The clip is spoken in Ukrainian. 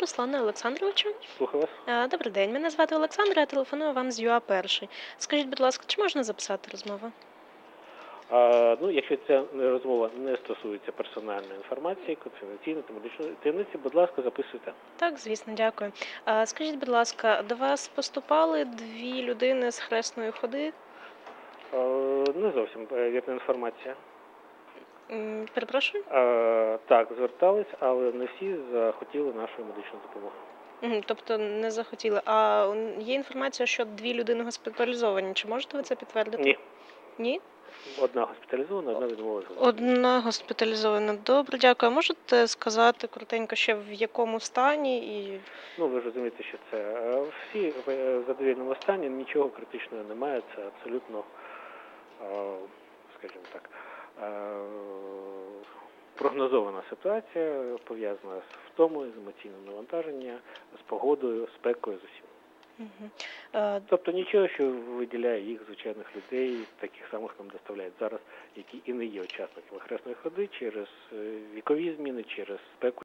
Руслане Олександровичу. Слухаю вас. Е, Добрий день. Мене звати Олександра, я телефоную вам з ЮА Перший. Скажіть, будь ласка, чи можна записати розмову? А, ну, якщо ця розмова не стосується персональної інформації, конфіденційної та медичної таємниці, будь ласка, записуйте. Так, звісно, дякую. Е, Скажіть, будь ласка, до вас поступали дві людини з хресної ходи? А, не зовсім е, вірна інформація. М, Перепрошую? А, так, звертались, але не всі захотіли нашої медичної допомоги. Мгм, Тобто не захотіли. А м, є інформація, що дві людини госпіталізовані. Чи можете ви це підтвердити? Ні, Ні? одна госпіталізована, одна відмовилася. Одна госпіталізована. Добре, дякую. А можете сказати коротенько ще в якому стані і Ну, ви ж розумієте, що це е, всі в задовільному стані, нічого критичного немає, це абсолютно, е, скажімо так, е, прогнозована ситуація, пов'язана з втомою, з емоційним навантаженням, з погодою, спекою з усім. Е, Тобто нічого, що виділяє їх звичайних людей, таких самих нам доставляють зараз, які і не є учасниками хресної ходи через е, вікові зміни, через спеку.